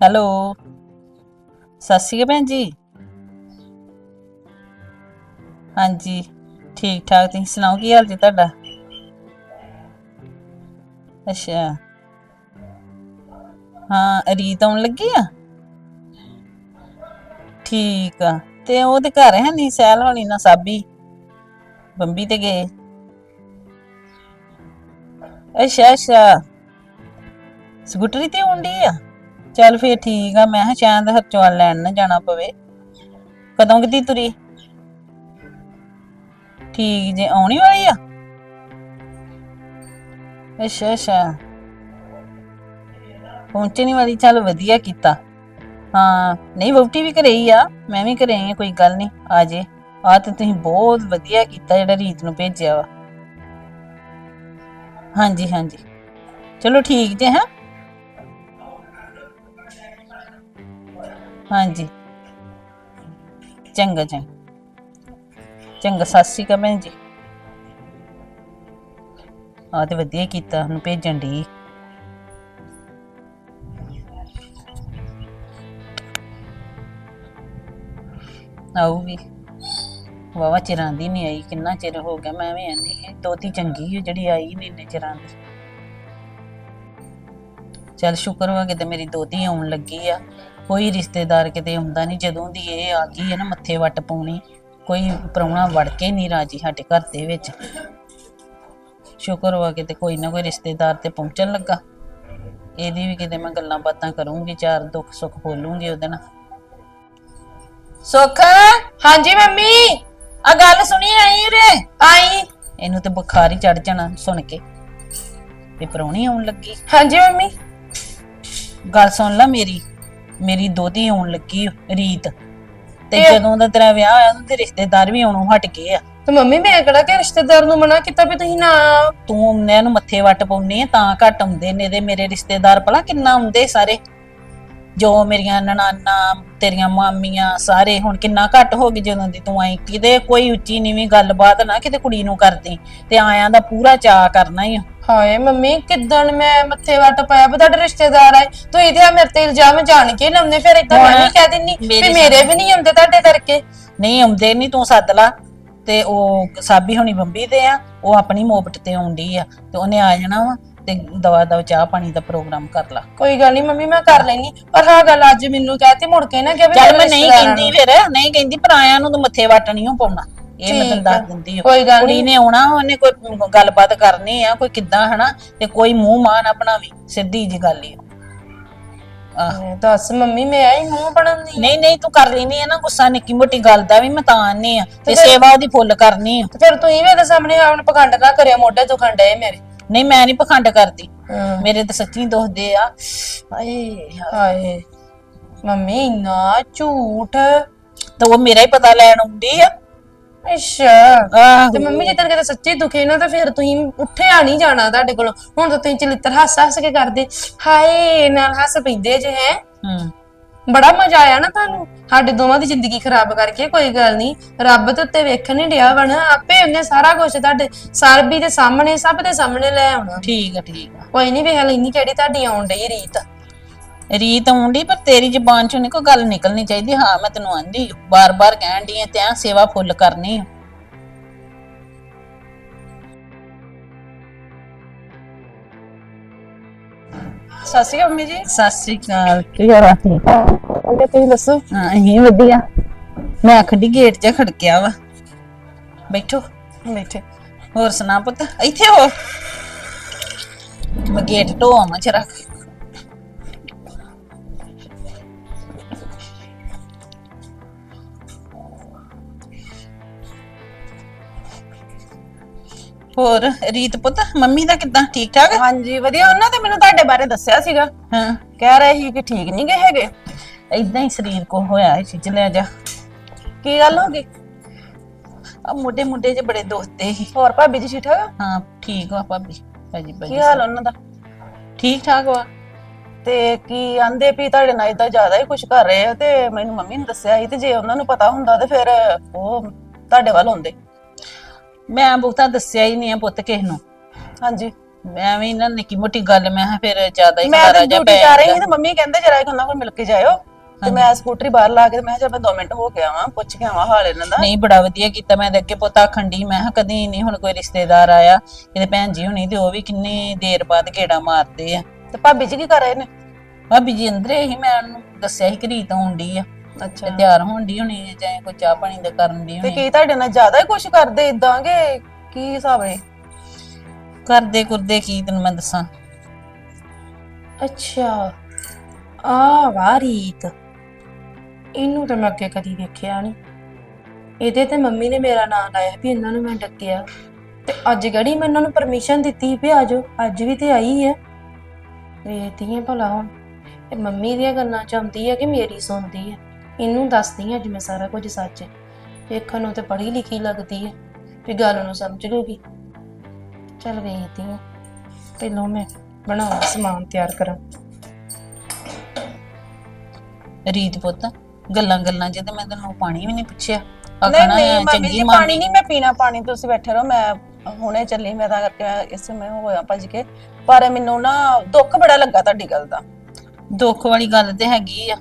Hello. ਸਤਿ ਸ਼੍ਰੀ ਅਕਾਲ ਭੈਣ ਜੀ। ਹਾਂਜੀ, ਠੀਕ ਠਾਕ, ਤੁਸੀਂ ਸੁਣਾਓ ਕੀ ਹਾਲ ਜੀ ਤੁਹਾਡਾ? ਅੱਛਾ। ਹਾਂ, ਰੀਤ ਆਉਣ ਲੱਗੀ ਆ? ਠੀਕ ਆ, ਤੇ ਉਹਦੇ ਘਰ ਹੈ ਨਹੀਂ, ਸੈਲ ਹੋਣੀ ਨਾ ਸਾਬੀ। ਬੰਬੀ ਤੇ ਗਏ। ਅੱਛਾ ਅੱਛਾ। ਸਕੂਟਰੀ ਤੇ ਆਉਂਦੀ ਆ? ਚੱਲ ਫੇਰ ਠੀਕ ਆ, ਮੈਂ ਕਿਹਾ ਸ਼ਾਇਦ ਹਰਚਵਾਲ ਲੈਣ ਨਾ ਜਾਣਾ ਪਵੇ। ਕਦੋਂ ਕਿਦੀ ਤੁਰੀ? ਠੀਕ ਜੇ, ਆਉਣੀ ਵਾਲੀ ਆ? ਅੱਛਾ ਅੱਛਾ। ਪਹੁੰਚਣੀ ਵਾਲੀ ਚੱਲ ਵਧੀਆ ਕੀਤਾ। ਹਾਂ, ਨਹੀਂ ਵਹੁਟੀ ਵੀ ਘਰੇ ਹੀ ਆ, ਮੈਂ ਵੀ ਘਰੇ ਹੀ ਆ, ਕੋਈ ਗੱਲ ਨਹੀਂ, ਆ ਜੇ। ਆ ਤੇ ਤੁਸੀਂ ਬਹੁਤ ਵਧੀਆ ਕੀਤਾ, ਜਿਹੜਾ ਰੀਤ ਨੂੰ ਭੇਜਿਆ ਵਾ। ਹਾਂਜੀ ਹਾਂਜੀ। ਚਲੋ ਠੀਕ ਜੇ, ਹਾਂ? ਹਾਂਜੀ। ਚੰਗਾ ਚੰਗਾ। ਚੰਗਾ, ਸਤਿ ਸ਼੍ਰੀ ਅਕਾਲ ਭੈਣ ਜੀ। ਆ ਤੇ ਵਧੀਆ ਕੀਤਾ ਉਹਨੂੰ ਭੇਜਣ ਦੀ ਆਊਗੀ। ਵਾਵਾ ਚਿਰਾਂ ਦੀ ਨਹੀਂ ਆਈ, ਕਿੰਨਾ ਚਿਰ ਹੋ ਗਿਆ ਮੈਂ ਵੀ ਐਨੀ ਹੈ ਦੋਤੀ ਚੰਗੀ ਹੈ ਜਿਹੜੀ ਆਈ ਨਹੀਂ ਇੰਨੇ ਚਿਰਾਂ ਦੀ। ਚਲ ਸ਼ੁਕਰ ਵਾ ਕਿਤੇ ਮੇਰੀ ਦੋਤੀ ਆਉਣ ਲੱਗੀ ਆ। ਕੋਈ ਰਿਸ਼ਤੇਦਾਰ ਕਿਤੇ ਆਉਂਦਾ ਨਹੀਂ ਜਦੋਂ ਦੀ ਇਹ ਆ ਗਈ ਹੈ ਨਾ ਮੱਥੇ ਵੱਟ ਪਾਉਣੀ ਕੋਈ ਪ੍ਰਾਹੁਣਾ ਵੜ ਕੇ ਨਹੀਂ ਰਾਜੀ ਸਾਡੇ ਘਰ ਦੇ ਵਿੱਚ। ਸ਼ੁਕਰ ਵਾ ਕਿਤੇ ਕੋਈ ਨਾ ਕੋਈ ਰਿਸ਼ਤੇਦਾਰ ਤੇ ਪਹੁੰਚਣ ਲੱਗਾ। ਇਹਦੀ ਵੀ ਕਿਤੇ ਮੈਂ ਗੱਲਾਂ ਬਾਤਾਂ ਕਰੂੰਗੀ ਚਾਰ ਦੁੱਖ ਸੁੱਖ ਬੋਲੂੰਗੀ ਉਹਦੇ ਨਾਲ। ਸੁੱਖ? ਹਾਂਜੀ ਮੰਮੀ ਆ ਗੱਲ ਸੁਣੀ ਆਈ ਰੇ ਆਈ। ਇਹਨੂੰ ਤੇ ਬੁਖਾਰ ਹੀ ਚੜ ਜਾਣਾ ਸੁਣ ਕੇ। ਵੀ ਪ੍ਰਾਹੁਣੀ ਆਉਣ ਲੱਗੀ। ਹਾਂਜੀ ਮੰਮੀ। ਗੱਲ ਸੁਣ ਲੈ ਮੇਰੀ। ਮੇਰੀ ਦੋਤੀ ਆਉਣ ਲੱਗੀ ਰੀਤ। ਤੇ ਜਦੋਂ ਦਾ ਤੇਰਾ ਵਿਆਹ ਹੋਇਆ ਤੇ ਰਿਸ਼ਤੇਦਾਰ ਵੀ ਆਉਣੋਂ ਹਟ ਗਏ ਆ। ਤੇ ਮੰਮੀ ਮੈਂ ਕਿਹੜਾ ਕਿ ਰਿਸ਼ਤੇਦਾਰ ਨੂੰ ਮਨਾ ਕੀਤਾ ਵੀ ਤੁਸੀਂ ਨਾ ਆਓ? ਤੂੰ ਉਹਨਿਆਂ ਨੂੰ ਮੱਥੇ ਵੱਟ ਪਾਉਣੀ ਆ ਤਾਂ ਘੱਟ ਆਉਂਦੇ ਨੇ ਤੇ ਮੇਰੇ ਰਿਸ਼ਤੇਦਾਰ। ਭਲਾ ਕਿੰਨਾ ਆਉਂਦੇ ਸਾਰੇ? ਜੋ ਮੇਰੀਆਂ ਨਨਾਨਾ ਤੇਰੀਆਂ ਮਾਮੀਆਂ ਸਾਰੇ ਹੁਣ ਕਿੰਨਾ ਘੱਟ ਹੋ ਗਈ ਜਦੋਂ ਦੀ ਤੂੰ ਆਈ ਕਿਤੇ ਕੋਈ ਉੱਚੀ ਨੀਵੀਂ ਗੱਲਬਾਤ ਨਾ ਕਿਤੇ ਕੁੜੀ ਨੂੰ ਕਰਦੀ। ਤੇ ਆਇਆਂ ਦਾ ਪੂਰਾ ਚਾਅ ਕਰਨਾ ਹੀ ਆ। ਹਾਏ ਮੰਮੀ ਕਿੱਦਣ ਮੈਂ ਮੱਥੇ ਵੱਟ ਪਾਇਆ ਵੀ ਤੁਹਾਡੇ ਰਿਸ਼ਤੇਦਾਰ ਆਏ। ਤੁਸੀਂ ਤੇ ਆ ਮੇਰੇ ਤੇ ਇਲਜ਼ਾਮ ਜਾਣ ਕੇ ਲਾਉਂਦੇ ਫਿਰ ਇਦਾਂ ਮੈਂ ਵੀ ਕਹਿ ਦਿੰਨੀ ਵੀ ਮੇਰੇ ਮੇਰੇ ਵੀ ਨਹੀਂ ਆਉਂਦੇ ਤੁਹਾਡੇ ਕਰਕੇ। ਨਹੀਂ ਆਉਂਦੇ ਨਹੀਂ ਤੂੰ ਸੱਦ ਲਾ। ਤੇ ਉਹ ਸਾਬੀ ਹੋਣੀ ਬੰਬੀ ਤੇ ਆ ਉਹ ਆਪਣੀ ਮੋਬਟ ਤੇ ਆਉਂਦੀ ਆ ਤੇ ਉਹਨੇ ਆ ਜਾਣਾ ਵਾ ਤੇ ਦਵਾ ਦਵਾ ਚਾਹ ਪਾਣੀ ਦਾ ਪ੍ਰੋਗਰਾਮ ਕਰ ਲਾ। ਕੋਈ ਗੱਲ ਨਹੀਂ ਮੰਮੀ ਮੈਂ ਕਰ ਲੈਣੀ ਪਰ ਹਾਂ ਗੱਲ ਅੱਜ ਮੈਨੂੰ ਕਹਿਤੀ ਮੁੜ ਕੇ ਨਾ ਕਿ ਵੀ ਚੱਲ ਮੇਰੇ ਮੈਂ ਨਹੀਂ ਕਹਿੰਦੀ ਫਿਰ ਨਹੀਂ ਕਹਿੰਦੀ ਪਰਾਇਆਂ ਨੂੰ ਤੂੰ ਮੱਥੇ ਵੱਟ ਨਹੀਂ ਪਾਉਣਾ। ਇਹ ਮੈਂ ਤੈਨੂੰ। ਦੱਸ ਦਿੰਦੀ ਹਾਂ। ਕੋਈ ਗੱਲ ਕੁੜੀ ਨੇ ਆਉਣਾ ਉਹਨੇ ਕੋਈ ਗੱਲਬਾਤ ਕਰਨੀ ਆ ਕੋਈ ਕਿੱਦਾਂ ਹਨਾ? ਤੇ ਕੋਈ ਮੂੰਹ ਮਾਂ ਨਾ ਬਣਾਵੀ। ਸਿੱਧੀ ਜੀ ਗੱਲ ਹੀ ਨੂੰ। ਦੱਸ ਮੰਮੀ ਮੈਂ ਆਈ ਮੂੰਹ ਬਣਾਉਂਦੀ ਨਹੀਂ ਨਹੀਂ ਤੂੰ ਕਰ ਲੈਣੀ ਆ ਨਾ ਗੁੱਸਾ ਨਿੱਕੀ ਮੋਟੀ ਗੱਲ ਦਾ ਵੀ ਮੈਂ ਤਾਂ ਆਨੀ ਆ। ਤੇ ਸੇਵਾ ਉਹਦੀ ਫੁੱਲ ਕਰਨੀ ਆ। ਤੇ ਫਿਰ ਤੁਸੀਂ ਵੀ ਇਹਦੇ ਸਾਹਮਣੇ ਆਉਣ ਪਖੰਡ ਨਾ ਕਰਿਓ ਮੋਢੇ ਦੁਖਣ ਡਏ ਮੇਰੇ। ਨਹੀਂ ਮੈਂ ਨਹੀਂ ਪਖੰਡ ਕਰਦੀ। ਮੇਰੇ ਤਾਂ ਸੱਚੀ ਦੁਖਦੇ ਆ। ਹਾਏ। ਹਾਏ। ਮੰਮੀ ਇੰਨਾ ਝੂਠ। ਤਾਂ ਉਹ ਮੇਰਾ ਹੀ ਪਤਾ ਲੈਣ ਆਉਂਦੀ ਆ। ਅੱਛਾ। ਆਹ। ਤੇ ਮੰਮੀ ਜੇ ਤੇਰੇ ਕਿਤੇ ਸੱਚੀ ਦੁਖੇ ਨਾ ਤਾਂ ਫਿਰ ਤੁਸੀਂ ਨਹੀਂ ਜਾਣਾ ਤੁਹਾਡੇ ਕੋਲੋਂ। ਹੁਣ ਤਾਂ ਤੁਸੀਂ ਚਲਿੱਤਰ ਹੱਸ ਹੱਸ ਕੇ ਕਰਦੇ। ਹਾਏ ਨਾਲ ਹੱਸ ਪੈਂਦੇ ਜੇ ਹੈ। ਹੂੰ। ਬੜਾ ਮਜ਼ਾ ਆਇਆ ਨਾ ਤੁਹਾਨੂੰ। ਸਾਡੇ ਦੋਵਾਂ ਦੀ ਜ਼ਿੰਦਗੀ ਖਰਾਬ ਕਰਕੇ ਕੋਈ ਗੱਲ ਨਹੀਂ। ਰੱਬ ਤੇ ਉੱਤੇ ਵੇਖਣ ਨਹੀਂ ਡਿਆ ਬਣ ਆਪੇ ਉਹਨੇ ਸਾਰਾ ਕੁਝ ਤੁਹਾਡੇ ਸਰਬੀ ਦੇ ਸਾਹਮਣੇ ਸਭ ਦੇ ਸਾਹਮਣੇ ਲੈ ਆਉਣਾ। ਠੀਕ ਆ ਠੀਕ ਆ। ਕੋਈ ਨਹੀਂ ਵੇਖ ਲੈਣੀ ਕਿਹੜੀ ਤੁਹਾਡੀ ਆਉਣ ਡਈ ਰੀਤ। ਰੀਤ ਆਉਂਦੀ ਪਰ ਤੇਰੀ ਜ਼ਬਾਨ ਚੋਂ ਨਹੀਂ ਕੋਈ ਗੱਲ ਨਿਕਲਣੀ ਚਾਹੀਦੀ। ਹਾਂ ਮੈਂ ਤੈਨੂੰ ਆਂਦੀ ਬਾਰ-ਬਾਰ ਕਹਿਣ ਦੀ ਆ ਤੇ ਸੇਵਾ ਫੁੱਲ ਕਰਨੀ ਆ। ਸਤਿ ਸ਼੍ਰੀ ਅਕਾਲ ਮੰਮੀ ਜੀ। ਸਤਿ ਸ੍ਰੀ ਅਕਾਲ ਕੀ ਹਾਲ ਆ? ਅੱਗੇ ਤੁਸੀਂ ਦੱਸੋ? ਹਾਂ ਇਹ ਵਧੀਆ। ਮੈਂ ਖੱਡੀ ਗੇਟ 'ਚ ਖੜਕਿਆ ਵਾ। ਬੈਠੋ। ਬੈਠੇ। ਹੋਰ ਸੁਣਾ ਪੁੱਤ ਇੱਥੇ ਹੋ। ਮੈਂ ਗੇਟ ਮੈਂ ਚ ਰੱਖ ਹੋਰ ਰੀਤ ਪੁੱਤ ਮੰਮੀ ਦਾ ਕਿੱਦਾਂ? ਠੀਕ ਠਾਕ? ਹਾਂਜੀ ਵਧੀਆ। ਉਹਨਾਂ ਤੇ ਮੈਨੂੰ ਤੁਹਾਡੇ ਬਾਰੇ ਦੱਸਿਆ ਸੀਗਾ। ਹਾਂ। ਕਹਿ ਰਹੇ ਸੀ ਕਿ ਠੀਕ ਨਹੀਂ ਗਏ ਹੈਗੇ। ਇਦਾਂ ਹੀ ਸਰੀਰ ਕੋ ਹੋਇਆ ਹੈ ਖਿੱਚ ਲਿਆ ਜਾ। ਕੀ ਗੱਲ ਹੋ ਗਈ? ਆ ਮੋਢੇ ਮੋਢੇ 'ਚ ਬੜੇ ਦੁਖਦੇ ਸੀ ਹੋਰ ਭਾਬੀ ਜੀ ਠੀਕ ਠਾਕ? ਆ? ਹਾਂ ਠੀਕ ਵਾ ਭਾਬੀ। ਭਾਜੀ ਕੀ ਭਾਜੀ ਹਾਲ ਉਹਨਾਂ ਦਾ? ਠੀਕ ਠਾਕ ਵਾ। ਤੇ ਕੀ ਆਂਦੇ ਵੀ ਤੁਹਾਡੇ ਨਾਲ ਇਦਾਂ ਜ਼ਿਆਦਾ ਹੀ ਕੁਝ ਕਰ ਰਹੇ ਆ ਤੇ ਮੈਨੂੰ ਮੰਮੀ ਨੇ ਦੱਸਿਆ ਸੀ ਤੇ ਜੇ ਉਹਨਾਂ ਨੂੰ ਪਤਾ ਹੁੰਦਾ ਤੇ ਫਿਰ ਉਹ ਤੁਹਾਡੇ ਵੱਲ ਹੁੰਦੇ ਮੈਂ ਬਹੁਤਾ ਦੱਸਿਆ ਹੀ ਨਹੀਂ ਆ ਪੁੱਤ ਕਿਸ ਨੂੰ। ਹਾਂਜੀ। ਐਵੇਂ ਹੀ ਨਾ ਨਿੱਕੀ ਮੋਟੀ ਗੱਲ ਮੈਂ ਕਿਹਾ ਫਿਰ ਜ਼ਿਆਦਾ ਹੀ ਮੈਂ ਜਾ ਡਿਊਟੀ ਜਾ ਰਹੀ ਸੀ ਤੇ ਮੰਮੀ ਕਹਿੰਦੇ ਜਰਾ ਉਹਨਾਂ ਕੋਲ ਮਿਲ ਕੇ ਜਾਇਓ। ਤੇ ਮੈਂ ਸਕੂਟਰੀ ਬਾਹਰ ਲਾ ਕੇ ਤੇ ਮੈਂ ਕਿਹਾ ਚੱਲ ਮੈਂ 2 ਮਿੰਟ ਹੋ ਕੇ ਆਵਾਂ ਪੁੱਛ ਕੇ ਆਵਾਂ ਹਾਲ ਇਹਨਾਂ ਦਾ। ਨਹੀਂ ਬੜਾ ਵਧੀਆ ਕੀਤਾ ਮੈਂ ਤੇ ਅੱਗੇ ਪੁੱਤ ਡਈ ਮੈਂ ਕਿਹਾ ਕਦੀ ਨਹੀਂ ਹੁਣ ਕੋਈ ਰਿਸ਼ਤੇਦਾਰ ਆਇਆ ਇਹਦੇ ਭੈਣ ਜੀ ਹੁਣੀ ਤੇ ਉਹ ਵੀ ਕਿੰਨੀ ਦੇਰ ਬਾਅਦ ਗੇੜਾ ਮਾਰਦੇ ਆ। ਤੇ ਭਾਬੀ ਜੀ ਕੀ ਕਰ ਰਹੇ ਨੇ? ਭਾਬੀ ਜੀ ਅੰਦਰੇ ਹੀ ਮੈਂ ਉਹਨੂੰ ਦੱਸਿਆ ਸੀ ਕਿ ਰੀਤ ਆਉਣ ਡਈ ਅੱਛਾ। ਤਿਆਰ ਹੋਣ ਡਈ ਹੋਣੀ ਜਾਂ ਕੋਈ ਚਾਹ ਪਾਣੀ ਦਾ ਕਰਨ ਡਈ ਤੇ ਹੋਣੀ ਕੀ ਤੁਹਾਡੇ ਨਾਲ ਜ਼ਿਆਦਾ ਹੀ ਕੁਝ ਕਰਦੇ ਇਦਾਂ ਕਿ ਕੀ ਹਿਸਾਬ ਹੈ? ਕਰਦੇ ਕੁਰਦੇ ਕੀ ਤੈਨੂੰ ਮੈਂ ਦੱਸਾਂ। ਅੱਛਾ। ਆ ਵਾ ਰੀਤ। ਇਹਨੂੰ ਤਾਂ ਮੈਂ ਅੱਗੇ ਕਦੀ ਵੇਖਿਆ ਨਹੀਂ। ਇਹਦੇ ਤੇ ਮੰਮੀ ਨੇ ਮੇਰਾ ਨਾਮ ਲਾਇਆ ਵੀ ਇਹਨਾਂ ਨੂੰ ਮੈਂ ਡੱਕਿਆ। ਤੇ ਅੱਜ ਗੜੀ ਮੈਂ ਇਹਨਾਂ ਨੂੰ ਪਰਮਿਸ਼ਨ ਦਿੱਤੀ ਵੀ ਆਜੋ ਅੱਜ ਵੀ ਤੇ ਆਈ ਹੈ ਵੇਖਦੀ ਹੈ ਭਲਾ ਹੁਣ। ਇਹ ਮੰਮੀ ਦੀਆਂ ਗੱਲਾਂ ਚਾਹੁੰਦੀ ਹੈ ਕਿ ਮੇਰੀ ਸੁਣਦੀ ਹੈ ਇਹਨੂੰ ਦੱਸਦੀ ਅੱਜ ਮੈਂ ਸਾਰਾ ਕੁਝ ਸੱਚ। ਵੇਖਣ ਨੂੰ ਤੇ ਪੜ੍ਹੀ ਲਿਖੀ ਲੱਗਦੀ ਹੈ ਵੀ ਗੱਲ ਨੂੰ ਸਮਝ ਲੂਗੀ ਚਲ ਵੇਖਦੀ ਹਾਂ ਪਹਿਲਾਂ ਮੈਂ ਬਣਾਉਂ ਸਮਾਨ ਤਿਆਰ ਕਰਾਂ। ਰੀਤ ਪੁੱਤ ਗੱਲਾਂ ਗੱਲਾਂ ਤੇ ਮੈਂ ਤੈਨੂੰ ਪਾਣੀ ਵੀ ਨਹੀਂ ਪੁੱਛਿਆ। ਨਹੀਂ ਨਹੀਂ ਮੰਮੀ ਜੀ ਪਾਣੀ ਨਹੀਂ ਮੈਂ ਪੀਣਾ ਪਾਣੀ ਤੁਸੀਂ ਬੈਠੇ ਰਹੋ ਮੈਂ ਹੁਣੇ ਚੱਲੀ ਮੈਂ ਤਾਂ ਕਰਕੇ ਮੈਂ ਇਸ ਸਮੇਂ ਹੋਇਆ ਭੱਜ ਕੇ। ਪਰ ਮੈਨੂੰ ਨਾ ਦੁੱਖ ਬੜਾ ਲੱਗਾ ਤੁਹਾਡੀ ਗੱਲ ਦਾ। ਦੁੱਖ ਵਾਲੀ ਗੱਲ ਤੇ ਹੈਗੀ ਆ।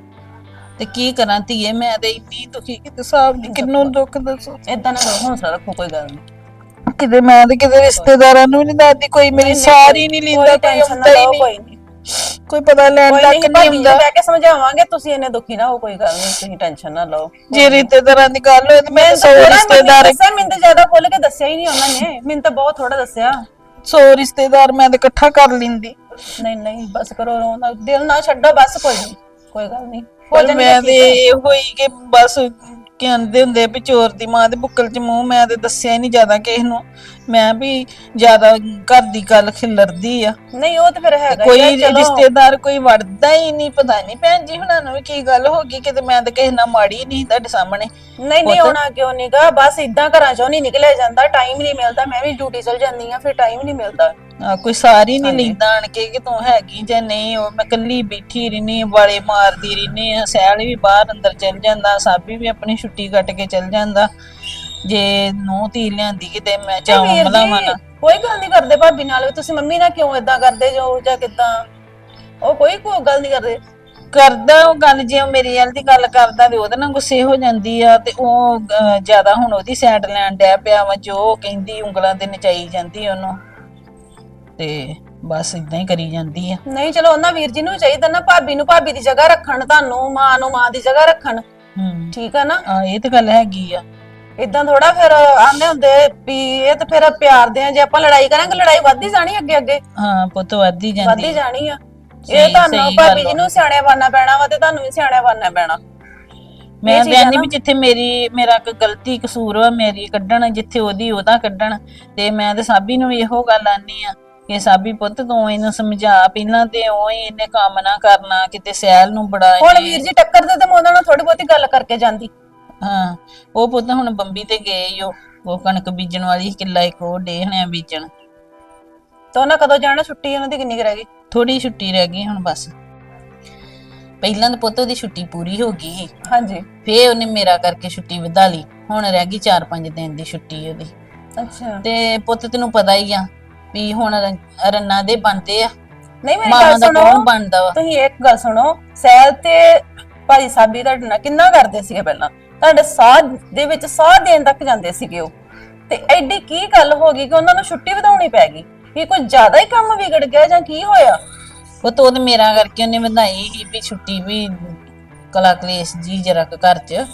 ਤੇ ਕੀ ਕਰਾਂ ਧੀਏ ਮੈਂ ਤੇ ਇੰਨੀ ਦੁਖੀ ਕਿਤੇ ਸਾਹਿਬ ਦੀ ਕਿੰਨੂੰ ਦੁੱਖ ਦੱਸੋ? ਇਦਾਂ ਨਾ ਕਰੋ ਹੌਸਲਾ ਰੱਖੋ ਕੋਈ ਗੱਲ ਨਹੀਂ ਕਿਤੇ ਮੈਂ ਤੇ ਕਿਤੇ ਰਿਸ਼ਤੇਦਾਰਾਂ ਨੂੰ ਨਹੀਂ ਦੱਸਦੀ ਕੋਈ ਮੇਰੀ ਸਾਰੀ ਨਹੀਂ ਲੈਂਦਾ ਕੋਈ ਟੈਨਸ਼ਨ ਨਾ ਆਉਂਦਾ ਹੀ ਲਓ ਨਹੀਂ ਕੋਈ ਨਹੀਂ ਕੋਈ ਪਤਾ ਲੈਣ ਕੋਈ ਤੱਕ ਨਹੀਂ ਨਹੀਂ ਭਾਬੀ ਹੁੰਦਾ। ਨੂੰ ਬਹਿ ਕੇ ਸਮਝਾਵਾਂਗੇ ਤੁਸੀਂ ਇਹਨੇ ਦੁਖੀ ਨਾ ਹੋ ਕੋਈ ਗੱਲ ਨਹੀਂ ਤੁਸੀਂ ਟੈਨਸ਼ਨ ਨਾ ਲਓ। ਜੇ ਰਿਸ਼ਤੇਦਾਰਾਂ ਦੀ ਗੱਲ ਹੋਏ ਤੇ ਮੈਂ ਸੌ ਰਿਸ਼ਤੇਦਾਰ ਦੱਸਿਆ ਮੈਨੂੰ ਤਾਂ ਜ਼ਿਆਦਾ ਖੁੱਲ ਕੇ ਦੱਸਿਆ ਹੀ ਨਹੀਂ ਉਹਨਾਂ ਨੇ ਮੈਨੂੰ ਤਾਂ ਬਹੁਤ ਥੋੜਾ ਦੱਸਿਆ। ਸੌ ਰਿਸ਼ਤੇਦਾਰ ਮੈਂ ਤੇ ਇਕੱਠਾ ਕਰ ਲੈਂਦੀ। ਨਹੀਂ ਨਹੀਂ ਬਸ ਕਰੋ ਰੋਣਾ ਦਿਲ ਨਾ ਛੱਡੋ ਬਸ ਕੋਈ ਨਹੀਂ ਕੋਈ ਗੱਲ ਨਹੀਂ ਹੋ ਪਰ ਮੈਂ ਤੇ। ਇਹ ਹੋਈ ਕਿ ਬਸ ਕਹਿੰਦੇ ਹੁੰਦੇ ਆ ਵੀ ਚੋਰ ਦੀ ਮਾਂ ਦੇ ਬੁੱਕਲ ਚ ਮੂੰਹ ਮੈਂ ਤੇ ਦੱਸਿਆ ਹੀ ਨਹੀਂ ਜ਼ਿਆਦਾ ਕਿਸੇ ਨੂੰ ਮੈਂ ਵੀ ਜ਼ਿਆਦਾ ਘਰ ਦੀ ਗੱਲ ਖਿਲਰਦੀ ਆ। ਨਹੀਂ ਉਹ ਤਾਂ ਫਿਰ ਹੈਗਾ ਹੀ ਕੋਈ ਚਲੋ। ਰਿਸ਼ਤੇਦਾਰ ਕੋਈ ਵੜਦਾ ਹੀ ਨਹੀਂ ਪਤਾ ਨਹੀਂ ਭੈਣ ਜੀ ਹੁਣਾਂ ਨੂੰ ਵੀ ਕੀ ਗੱਲ ਹੋ ਗਈ ਕਿਤੇ ਮੈਂ ਤਾਂ ਕਿਸੇ ਨਾਲ ਮਾੜੀ ਨਹੀਂ ਤੁਹਾਡੇ ਸਾਹਮਣੇ। ਨਹੀਂ ਨਹੀਂ ਆਉਣਾ ਕਿਉਂ ਨਹੀਂਗਾ ਬਸ ਇਦਾਂ ਘਰਾਂ ਚੋਂ ਨਹੀਂ ਨਿਕਲਿਆ ਜਾਂਦਾ ਟਾਈਮ ਨਹੀਂ ਮਿਲਦਾ ਮੈਂ ਵੀ ਡਿਊਟੀ ਚਲ ਜਾਂਦੀ ਆ ਫਿਰ ਟਾਈਮ ਨਹੀਂ ਮਿਲਦਾ। ਆ, ਕੋਈ ਸਾਰੀ ਨਹੀਂ ਲੈਂਦਾ ਆਣ ਕੇ ਕਿ ਤੂੰ ਹੈਗੀ ਜਾਂ ਨਹੀਂ ਉਹ ਮੈਂ ਕੱਲੀ ਬੈਠੀ ਰਹਿਨੀ ਵਾਲੇ ਮਾਰਦੀ ਰਹਿਨੀ ਆ ਸੈਲ ਵੀ ਬਾਹਰ ਅੰਦਰ ਚੱਲ ਜਾਂਦਾ ਸਾਬੀ ਵੀ ਆਪਣੀ ਛੁੱਟੀ ਕੱਟ ਕੇ ਚੱਲ ਜਾਂਦਾ। ਜੇ ਨੂੰ ਧੀ ਲਿਆਂਦੀ ਕਿਤੇ ਮੈਂ ਵੀਰ ਜੀ, ਮਲਾਵਾਂ ਨਾ। ਕੋਈ ਗੱਲ ਨਹੀਂ ਕਰਦੇ ਭਾਬੀ ਨਾਲ ਵੀ ਤੁਸੀਂ ਮੰਮੀ ਨਾਲ ਕਿਉਂ ਇਦਾਂ ਕਰਦੇ ਜੋ ਜਾਂ ਕਿਦਾਂ? ਉਹ ਕੋਈ ਕੋਈ ਗੱਲ ਨਹੀਂ ਕਰਦੇ। ਕਰਦਾ ਉਹ ਗੱਲ ਜੇ ਉਹ ਮੇਰੀ ਵਾਲ ਦੀ ਗੱਲ ਕਰਦਾ ਤੇ ਉਹਦੇ ਨਾਲ ਗੁੱਸੇ ਹੋ ਜਾਂਦੀ ਆ ਤੇ ਉਹ ਅਹ, ਜ਼ਿਆਦਾ ਹੁਣ ਉਹਦੀ ਸਾਈਡ ਲੈਣ ਡਿਆ ਪਿਆ ਵਾ ਜੋ ਉਹ ਕਹਿੰਦੀ ਉਂਗਲਾਂ ਤੇ ਨਚਾਈ ਜਾਂਦੀ ਉਹਨੂੰ। ਤੇ ਬਸ ਇਦਾਂ ਹੀ ਕਰੀ ਜਾਂਦੀ ਆ। ਨਹੀਂ ਚਲੋ ਉਹਨਾਂ ਵੀਰ ਜੀ ਨੂੰ ਵੀ ਚਾਹੀਦਾ ਨਾ ਭਾਬੀ ਨੂੰ ਭਾਬੀ ਦੀ ਜਗ੍ਹਾ ਰੱਖਣ ਤੁਹਾਨੂੰ ਮਾਂ ਨੂੰ ਮਾਂ ਦੀ ਜਗ੍ਹਾ ਰੱਖਣ। ਹੂੰ। ਠੀਕ ਆ ਨਾ? ਆ ਇਹ ਤਾਂ ਗੱਲ ਹੈਗੀ ਆ। ਇਦਾਂ ਥੋੜਾ ਫਿਰ ਆਂਦੇ ਹੁੰਦੇ ਵੀ ਇਹ ਤਾਂ ਫਿਰ ਪਿਆਰ ਦੇ ਆ ਜੇ ਆਪਾਂ ਲੜਾਈ ਕਰਾਂਗੇ ਲੜਾਈ ਵੱਧਦੀ ਜਾਣੀ ਅੱਗੇ ਅੱਗੇ। ਹਾਂ ਪੁੱਤ ਵੱਧਦੀ ਜਾਂਦੀ ਵੱਧਦੀ ਜਾਣੀ ਆ। ਸਹੀ- ਇਹ ਤੁਹਾਨੂੰ ਸਹੀ ਭਾਬੀ ਜੀ ਨੂੰ ਸਿਆਣਿਆ ਬਣਨਾ ਪੈਣਾ ਵਾ ਤੇ ਤੁਹਾਨੂੰ ਵੀ ਸਿਆਣਿਆ ਬਣਨਾ ਪੈਣਾ। ਮੈਂ ਚੀਜ਼ਾਂ ਵੀ ਜਿੱਥੇ ਮੇਰੀ ਮੇਰਾ ਕੋਈ ਗਲਤੀ ਕਸੂਰ ਵਾ ਮੇਰੀ ਕੱਢਣ ਜਿੱਥੇ ਉਹਦੀ ਉਹਦਾ ਕੱਢਣ। ਤੇ ਮੈਂ ਤੇ ਸਾਬੀ ਨੂੰ ਵੀ ਇਹੋ ਗੱਲ ਆਨੀ ਆ ਕਿ ਸਾਬੀ ਪੁੱਤ ਤੂੰ ਇਹਨੂੰ ਸਮਝਾ ਪਹਿਲਾਂ ਤੇ ਉਹ ਹੀ ਇਹਨੇ ਕੰਮ ਨਾ ਕਰਨਾ ਕਿਤੇ ਸੈਲ ਨੂੰ ਬੜਾ ਹੁਣ ਇਹਨੇ- ਵੀਰ ਜੀ ਟੱਕਰ ਦੇ ਤੇ ਮੈਂ ਉਹਨਾਂ ਨਾਲ ਥੋੜੀ ਬਹੁਤੀ ਗੱਲ ਕਰਕੇ ਜਾਂਦੀ। ਹਾਂ ਉਹ ਪੁੱਤ ਹੁਣ ਬੰਬੀ ਤੇ ਗਏ ਈ ਉਹ ਉਹ ਕਣਕ ਬੀਜਣ ਵਾਲੀ ਸੀ, ਕਿੱਲਾ ਇੱਕ ਉਹ ਡੇ ਹਣਿਆ ਬੀਜਣ। ਤੇ ਉਹਨਾਂ ਕਦੋਂ ਜਾਣਾ ਛੁੱਟੀ ਉਹਨਾਂ ਦੀ ਕਿੰਨੀ ਕੁ ਰਹਿ ਗਈ? ਥੋੜੀ ਛੁੱਟੀ ਰਹਿ ਗਈ ਹੁਣ ਬਸ। ਪਹਿਲਾਂ ਤਾਂ ਪੁੱਤ ਉਹਦੀ ਛੁੱਟੀ ਪੂਰੀ ਹੋ ਗਈ ਸੀ। ਹਾਂਜੀ। ਫੇਰ ਉਹਨੇ ਮੇਰਾ ਕਰਕੇ ਛੁੱਟੀ ਵਧਾ ਲਈ। ਹੁਣ ਰਹਿ ਗਈ 4-5 ਦਿਨ ਦੀ ਛੁੱਟੀ ਉਹਦੀ। ਅੱਛਾ। ਤੇ ਪੁੱਤ ਤੈਨੂੰ ਪਤਾ ਹੀ ਆ ਵੀ ਹੁਣ ਰ- ਰੰਨਾਂ ਦੇ ਬਣਦੇ ਆ। ਨਹੀਂ ਮੇਰੀ ਗੱਲ ਦਾ ਸੁਣੋ। ਕੌਣ ਬਣਦਾ ਵਾ? ਤੁਸੀਂ ਇੱਕ ਗੱਲ ਸੁਣੋ। ਸੈਲ ਤੇ ਭਾਜੀ ਸਾਬੀ ਤੁਹਾਡੇ ਨਾਲ ਕਿੰਨਾ ਕਰਦੇ ਸੀਗੇ ਪਹਿਲਾਂ? ਤੁਹਾਡੇ ਸਾਹ ਦੇ ਵਿੱਚ ਸਾਹ ਦੇਣ ਤੱਕ ਜਾਂਦੇ ਸੀਗੇ ਉਹ। ਤੇ ਐਡੀ ਕੀ ਗੱਲ ਹੋ ਗਈ ਕਿ ਉਹਨਾਂ ਨੂੰ ਛੁੱਟੀ ਵਧਾਉਣੀ ਪੈ ਗਈ? ਇਹ ਕੋਈ ਜ਼ਿਆਦਾ ਹੀ ਕੰਮ ਵਿਗੜ ਗਿਆ ਜਾਂ ਕੀ ਹੋਇਆ? ਉਹ ਤੋਂ ਤੇ ਮੇਰਾ ਕਰਕੇ ਉਹਨੇ ਵਧਾਈ ਸੀ ਵੀ ਛੁੱਟੀ ਵੀ ਕਲਾ ਕਲੇਸ਼ ਜੀ ਜਰਾ ਕੁ ਘਰ ਚ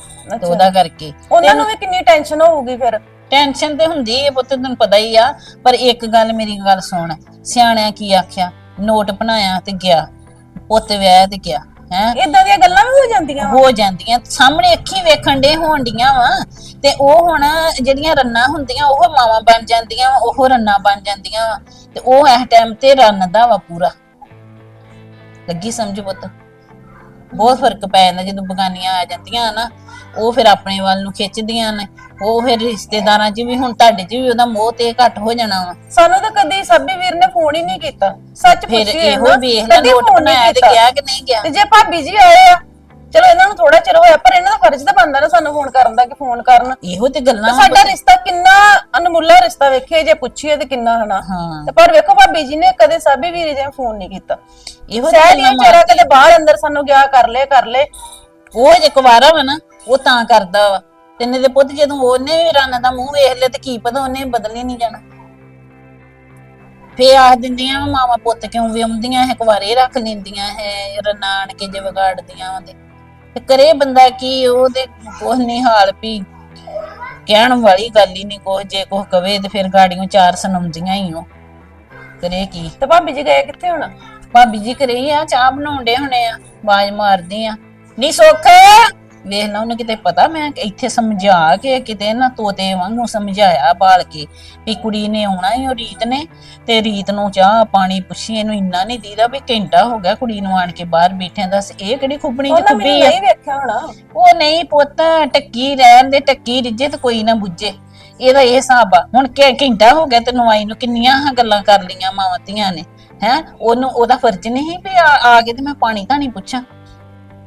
ਤੇ ਉਹਦਾ ਕਰਕੇ। ਉਹਨਾਂ ਨੂੰ ਵੀ ਕਿੰਨੀ ਟੈਨਸ਼ਨ ਹੋਊਗੀ ਫਿਰ? ਟੈਨਸ਼ਨ ਤੇ ਹੁੰਦੀ ਹੈ ਪੁੱਤ ਤੈਨੂੰ ਪਤਾ ਹੀ ਆ। ਪਰ ਇੱਕ ਗੱਲ ਮੇਰੀ ਗੱਲ ਸੁਣ। ਸਿਆਣਿਆਂ ਕੀ ਆਖਿਆ? ਨੋਟ ਬਣਾਇਆ ਤੇ ਗਿਆ। ਪੁੱਤ ਵਿਆਹ ਤੇ ਗਿਆ। ਹੈ? ਇਦਾਂ ਦੀਆਂ ਗੱਲਾਂ ਵੀ ਹੋ ਜਾਂਦੀਆਂ ਵਾਂ। ਹੋ ਜਾਂਦੀਆਂ। ਸਾਹਮਣੇ ਅੱਖੀ ਵੇਖਣ ਦੇ ਹੋਣ ਡੀਆਂ ਵਾ। ਤੇ ਉਹ ਹੁਣ ਜਿਹੜੀਆਂ ਰੰਨਾਂ ਹੁੰਦੀਆਂ ਉਹ ਮਾਵਾਂ ਬਣ ਜਾਂਦੀਆਂ ਵਾ ਉਹ ਰੰਨਾਂ ਬਣ ਜਾਂਦੀਆਂ ਵਾ। ਤੇ ਉਹ ਇਸ ਟਾਈਮ ਤੇ ਰੰਨ ਦਾ ਵਾ ਪੂਰਾ। ਲੱਗੀ ਸਮਝ ਪੁੱਤ? ਬਹੁਤ ਫ਼ਰਕ ਪੈ ਜਾਂਦਾ ਜਦੋਂ ਬਗਾਨੀਆਂ ਆ ਜਾਂਦੀਆਂ ਨਾ ਉਹ ਫਿਰ ਆਪਣੇ ਵੱਲ ਨੂੰ ਖਿੱਚਦੀਆਂ ਨੇ। ਉਹ ਫਿਰ ਰਿਸ਼ਤੇਦਾਰਾਂ 'ਚ ਵੀ ਹੁਣ ਤੁਹਾਡੇ 'ਚ ਵੀ ਉਹਦਾ ਮੋਹ ਤੇ ਘੱਟ ਹੋ ਜਾਣਾ ਵਾ। ਸਾਨੂੰ ਤਾਂ ਕਦੀ ਸਾਬੀ ਵੀਰ ਨੇ ਫੋਨ ਹੀ ਨਹੀਂ ਕੀਤਾ। ਸੱਚ ਫਿਰ ਪੁੱਛੀਏ ਇਹੋ ਵੇਖ ਲੈ ਨੋਟ ਬਣਾਇਆ ਤੇ। ਗਿਆ ਕਿ ਨਹੀਂ ਗਿਆ? ਤੇ ਜੇ ਭਾਬੀ ਜੀ ਆਏ ਆ ਚਲੋ ਇਹਨਾਂ ਨੂੰ ਥੋੜਾ ਚਿਰ ਹੋਇਆ ਪਰ ਇਹਨਾਂ ਦਾ ਫਰਜ਼ ਤਾਂ ਬਣਦਾ ਨਾ ਸਾਨੂੰ ਫੋਨ ਕਰਨ ਦਾ ਕਿ ਫੋਨ ਕਰਨ। ਇਹੋ ਤੇ ਗੱਲਾਂ ਤੇ ਸਾਡਾ ਰਿਸ਼ਤਾ ਕਿੰਨਾ ਅਨਮੁੱਲਾ ਰਿਸ਼ਤਾ ਵੇਖੀਏ ਜੇ ਪੁੱਛੀਏ ਤੇ ਕਿੰਨਾ ਹਨਾ। ਹਾਂ। ਤੇ ਪਰ ਵੇਖੋ ਭਾਬੀ ਜੀ ਨੇ ਕਦੇ ਸਾਬੀ ਵੀਰੇ ਜੀ ਫੋਨ ਨਹੀਂ ਕੀਤਾ। ਇਹੋ ਤੇ ਸਹਿਜ ਗੱਲਾਂ ਇਹ ਵਿਚਾਰਾ ਕਦੇ ਬਾਹਰ ਅੰਦਰ ਸਾਨੂੰ ਗਿਆ ਕਰ ਲੈ ਕਰ ਲੈ ਉਹ ਜੇ ਕੁਵਾਰਾ ਵਾ ਨਾ ਉਹ ਤਾਂ ਕਰਦਾ ਵਾ। ਤੈਨੇ ਦੇ ਪੁੱਤ ਜਦੋਂ ਉਹਨੇ ਵੀ ਰਨ ਦਾ ਮੂੰਹ ਵੇਖ ਲਿਆ ਤੇ ਕੀ ਪਤਾ ਉਹਨੇ ਬਦਲੇ ਨਹੀਂ ਜਾਣਾ। ਫੇ ਆਖ ਦਿੰਦੀਆਂ ਵਾਂ, ਮਾਵਾਂ ਪੁੱਤ ਕਿਉਂ ਵਿਆਉਂਦੀਆਂ ਹੈ ਕੁਵਾਰੇ ਰੱਖ ਲੈਂਦੀਆਂ ਹੈ ਰਨਾਣ ਕੇ ਜੇ ਵਿਗਾੜਦੀਆਂ ਵਾ ਤੇ ਕਰੇ ਬੰਦਾ ਕੀ ਉਹਦੇ ਕੁਛ ਨਹੀਂ ਹਾਲ ਵੀ ਕਹਿਣ ਵਾਲੀ ਗੱਲ ਹੀ ਨਹੀਂ ਕੁਛ ਜੇ ਕੁਛ ਕਵੇ ਤੇ ਫਿਰ ਗਾੜੀਆਂ ਚਾਰ ਸੁਣਾਉਂਦੀਆਂ ਹੀ ਉਹ। ਕਰੇ ਕੀ? ਤੇ ਭਾਬੀ ਜੀ ਗਏ ਕਿੱਥੇ ਹੁਣ? ਭਾਬੀ ਜੀ ਘਰੇ ਆ ਚਾਹ ਬਣਾਉਂਦੇ ਹੁਣੇ ਆ ਆਵਾਜ਼ ਮਾਰਦੀ ਆ। ਨੀ ਸੁੱਖ! ਵੇਖ ਲਾ ਉਹਨੂੰ ਕਿਤੇ ਪਤਾ ਮੈਂ ਇੱਥੇ ਸਮਝਾ ਕੇ ਕਿਤੇ ਨਾ ਤੋਤੇ ਵਾਂਗੂ ਸਮਝਾਇਆ ਬਾਲ ਕੇ ਵੀ ਕੁੜੀ ਨੇ ਆਉਣਾ ਹੀ ਉਹ ਰੀਤ ਨੇ ਤੇ ਰੀਤ ਨੂੰ ਚਾਹ ਪਾਣੀ ਪੁੱਛੀ ਇਹਨੂੰ ਇੰਨਾ ਨਹੀਂ ਦੀਦਾ ਵੀ ਘੰਟਾ ਹੋ ਗਿਆ ਕੁੜੀ ਨੂੰ ਆਣ ਕੇ ਬਾਹਰ ਬੈਠਿਆਂ ਦੱਸ ਇਹ ਕਿਹੜੀ ਖੁੱਬਣੀ ਚ ਉਹਨਾਂ ਮੈਨੂੰ ਆ? ਨਹੀਂ ਵੇਖਿਆ ਹੋਣਾ। ਉਹ ਨਹੀਂ ਪੁੱਤ ਟੱਕੀ ਰਹਿਣ ਦੇ ਟੱਕੀ ਰਿੱਜੇ ਤੇ ਕੋਈ ਨਾ ਬੁੱਝੇ। ਇਹਦਾ ਇਹ ਹਿਸਾਬ ਆ ਹੁਣ ਕਿ ਘੰਟਾ ਹੋ ਗਿਆ ਤੈਨੂੰ ਆਈ ਨੂੰ ਕਿੰਨੀਆਂ ਹਾਂ ਗੱਲਾਂ ਕਰ ਲਈਆਂ ਮਾਵਾਂ ਧੀਆਂ ਨੇ ਹੈ? ਉਹਨੂੰ ਉਹਦਾ ਫਰਜ਼ ਨਹੀਂ ਵੀ ਆ ਆ ਕੇ ਤੇ ਮੈਂ ਪਾਣੀ ਤਾਂ ਨਹੀਂ ਪੁੱਛਾਂ।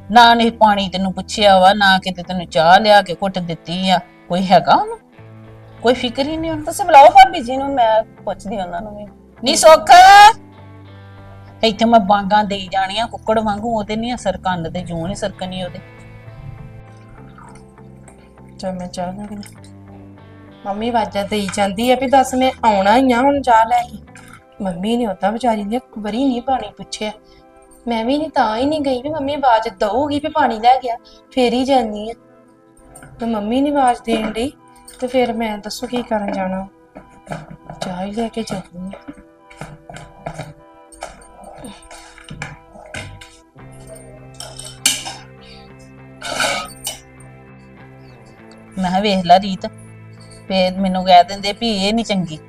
ਨਾ ਨੇ ਪਾਣੀ ਤੈਨੂੰ ਪੁੱਛਿਆ ਵਾ ਨਾ ਕਿਤੇ ਤੈਨੂੰ ਚਾਹ ਲਿਆ ਕੇ ਘੁੱਟ ਦਿੱਤੀ ਆ। ਕੋਈ ਹੈਗਾ ਉਹਨੂੰ? ਕੋਈ ਫਿਕਰ ਹੀ ਨਹੀਂ ਉਹਨੂੰ? ਤੁਸੀਂ ਬੁਲਾਓ ਭਾਬੀ ਜੀ ਨੂੰ ਮੈਂ ਪੁੱਛਦੀ ਉਹਨਾਂ ਨੂੰ ਵੀ। ਨੀ ਸੁੱਖ! ਇੱਥੇ ਮੈਂ ਬਾਂਗਾਂ ਦੇਈ ਜਾਣੀਆਂ ਕੁੱਕੜ ਵਾਂਗੂ ਉਹਦੇ ਨਹੀਂ ਅਸਰ ਕੰਨ ਤੇ ਜੂੰ ਨਹੀਂ ਸਰਕਣੀ ਉਹਦੇ। ਚਲ ਮੈਂ ਚਾਹ ਕੇ ਮੰਮੀ ਵਾਜਾ ਦੇਈ ਜਾਂਦੀ ਆ ਵੀ ਦੱਸ ਮੈਂ ਆਉਣਾ ਹੀ ਆ ਹੁਣ ਚਾਹ ਲੈ ਕੇ। ਮੰਮੀ ਨੇ ਉਦਾਂ ਵਿਚਾਰੀ ਨੇ ਵਰੀ ਨਹੀਂ ਪਾਣੀ ਪੁੱਛਿਆ। ਮੈਂ ਵੀ ਨਹੀਂ ਤਾਂ ਹੀ ਨਹੀਂ ਗਈ ਵੀ ਮੰਮੀ ਆਵਾਜ਼ ਦਊਗੀ ਵੀ ਪਾਣੀ ਲੈ ਗਿਆ, ਫੇਰ ਹੀ ਜਾਂਦੀ ਆ। ਤੇ ਮੰਮੀ ਨੇ ਆਵਾਜ਼ ਦੇਣ ਡਈ, ਤੇ ਫਿਰ ਮੈਂ ਦੱਸੋ ਕੀ ਕਰਨ ਜਾਣਾ। ਚਾਹ ਹੀ ਲੈ ਕੇ ਚੱਲਦੀ ਆ। ਮੈਂ ਕਿਹਾ ਵੇਖ ਲੈ ਰੀਤ, ਫੇਰ ਮੈਨੂੰ ਕਹਿ ਦਿੰਦੇ ਵੀ ਇਹ ਨਹੀਂ ਚੰਗੀ।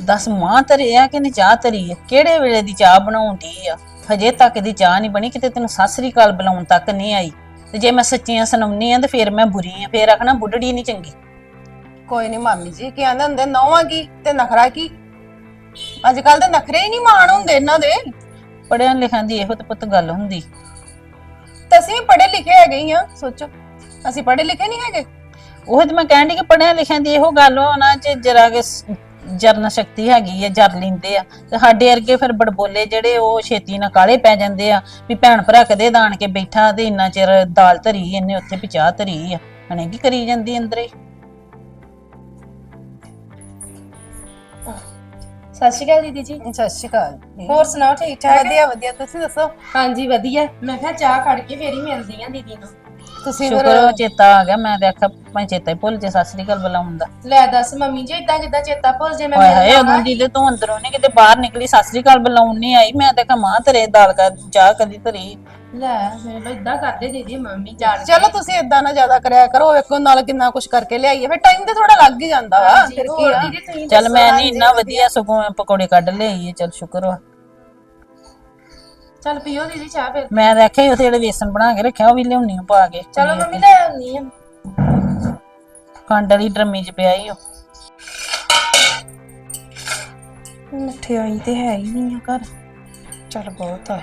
ਦੱਸ ਮਾਂ ਤਰੇ ਆ ਕਿ ਨਹੀਂ ਚਾਹ ਤਰੀ ਆ? ਕਿਹੜੇ ਵੇਲੇ ਦੀ ਚਾਹ ਬਣਾਉਂਦੀ ਆ? ਹਜੇ ਤੱਕ ਦੀ ਚਾਹ ਨਹੀਂ ਬਣੀ ਕਿਤੇ ਤੈਨੂੰ ਸਸਰੀ ਕਾਲ ਬੁਲਾਉਣ ਤੱਕ ਨਹੀਂ ਆਈ। ਤੇ ਜੇ ਮੈਂ ਸੱਚੀਆਂ ਸੁਣਾਉਣੀ ਆ ਤੇ ਫੇਰ ਮੈਂ ਬੁਰੀ ਆ ਫੇਰ ਆਖਣਾ ਬੁੱਢੜੀ ਨਹੀਂ ਚੰਗੀ। ਕੋਈ ਨਹੀਂ ਮਾਮੀ ਜੀ ਕੀ ਆਂਦੇ ਹੁੰਦੇ ਨੌਵਾਂ ਕੀ ਤੇ ਨਖਰਾ ਕੀ? ਅੱਜ ਕੱਲ ਤੇ ਨਖਰੇ ਹੀ ਨਹੀਂ ਮਾਣ ਹੁੰਦੇ ਇਹਨਾਂ ਦੇ। ਪੜਿਆਂ ਲਿਖਾਂ ਦੀ ਇਹੋ ਤੇ ਪੁੱਤ ਗੱਲ ਹੁੰਦੀ। ਤਾਂ ਅਸੀਂ ਪੜ੍ਹੇ ਲਿਖੇ ਹੈਗੇ ਹੀ ਆ ਸੋਚੋ। ਅਸੀਂ ਪੜ੍ਹੇ ਲਿਖੇ ਨਹੀਂ ਹੈਗੇ? ਉਹ ਤੇ ਮੈਂ ਕਹਿਣ ਦੀ ਕਿ ਪੜਿਆਂ ਲਿਖਿਆਂ ਦੀ ਇਹੋ ਗੱਲ ਹੋਣਾ ਚ ਜਰਾ ਕਿ ਸ- ਜਰਨ ਸ਼ਕਤੀ ਹੈਗੀ ਆ ਜਰ ਲੈਂਦੇ ਆ। ਤੇ ਸਾਡੇ ਵਰਗੇ ਫਿਰ ਬੜਬੋਲੇ ਜਿਹੜੇ ਉਹ ਛੇਤੀ ਨਾਲ ਕਾਲੇ ਪੈ ਜਾਂਦੇ ਆ ਵੀ ਭੈਣ ਭਰਾ ਕਦੇ ਦਾਣ ਕੇ ਬੈਠਾ ਤੇ ਇੰਨਾ ਚਿਰ ਦਾਲ ਧਰੀ ਇਹਨੇ ਉੱਥੇ ਚਾਹ ਧਰੀ ਆ। ਹਣੇ ਕੀ ਕਰੀ ਜਾਂਦੀ ਅੰਦਰੇ? ਸਤਿ ਸ਼੍ਰੀ ਅਕਾਲ ਦੀਦੀ ਜੀ। ਸਤਿ ਸ਼੍ਰੀ ਅਕਾਲ। ਹੋਰ ਸੁਣਾਓ ਠੀਕ ਠਾਕ ਵਧੀਆ ਵਧੀਆ ਤੁਸੀਂ ਦੱਸੋ? ਹਾਂਜੀ ਵਧੀਆ। ਮੈਂ ਕਿਹਾ ਚਾਹ ਖੜ ਕੇ ਫੇਰ ਹੀ ਮਿਲਦੀ ਆ ਦੀਦੀ ਨੂੰ। ਤੁਸੀਂ ਫਿਰ ਸ਼ੁਕਰ ਉਹ ਚੇਤਾ ਆ ਗਿਆ ਮੈਂ ਤੇ ਆਖਿਆ ਮੈਂ ਚੇਤਾ ਹੀ ਭੁੱਲ ਜੇ ਸਤਿ ਸ੍ਰੀ ਅਕਾਲ ਬੁਲਾਉਣ ਦਾ। ਲੈ ਦੱਸ ਮੰਮੀ ਜੀ ਇਦਾਂ ਕਿਦਾਂ ਚੇਤਾ ਭੁੱਲ ਜੇ ਮੈਂ ਹਾਏ ਹਾਏ ਦੀ ਤੇ ਤੂੰ ਅੰਦਰੋਂ ਨੇ ਕਿਤੇ ਬਾਹਰ ਨਿਕਲੀ ਸਤਿ ਸ੍ਰੀ ਅਕਾਲ ਬੁਲਾਉਣ ਨਹੀਂ ਆਈ ਮੈਂ ਤੇ ਕਿਹਾ ਮਾਂ ਤੇਰੇ ਦਾਲ ਕਾ ਚਾਹ ਕਦੀ ਧਰੀ। ਲੈ ਮੇਰੇ ਇਦਾਂ ਕਰਦੇ ਦੀਦੀ ਮੰਮੀ ਜਾਣ ਚਲੋ ਤੁਸੀਂ ਇਦਾਂ ਨਾ ਜ਼ਿਆਦਾ ਕਰਿਆ ਕਰੋ ਵੇਖੋ ਨਾਲ ਕਿੰਨਾ ਕੁਝ ਕਰਕੇ ਲਿਆਈਏ ਫਿਰ ਟਾਈਮ ਤੇ ਥੋੜਾ ਲੱਗ ਹੀ ਜਾਂਦਾ ਵਾ ਫਿਰ ਕੀ ਆ। ਚੱਲ ਮੈਂ ਨਹੀਂ ਇੰਨਾ ਵਧੀਆ ਸਗੋਂ ਪਕੌੜੇ ਕੱਢ ਲਿਆਈ ਚੱਲ ਸ਼ੁਕਰ ਵਾ। ਚੱਲ ਪੀਓ ਦੀਦੀ ਚਾਹ ਫਿਰ। ਮੈਂ ਤਾਂ ਆਖਿਆ ਸੀ ਉੱਥੇ ਜਿਹੜੇ ਵੇਸਣ ਬਣਾ ਕੇ ਰੱਖਿਆ ਉਹ ਵੀ ਲਿਆਉਣੀ ਆ ਪਾ ਕੇ। ਚਲੋ ਮੰਮੀ ਲੈ ਆਉਣੀ ਆ। ਖੰਡ ਵਾਲੀ ਡਰਮੀ ਚ ਪਿਆ ਈ ਉਹ। ਮਠਿਆਈ ਤੇ ਹੈ ਹੀ ਨਹੀਂ ਆ ਘਰ। ਚੱਲ ਬਹੁਤ ਆ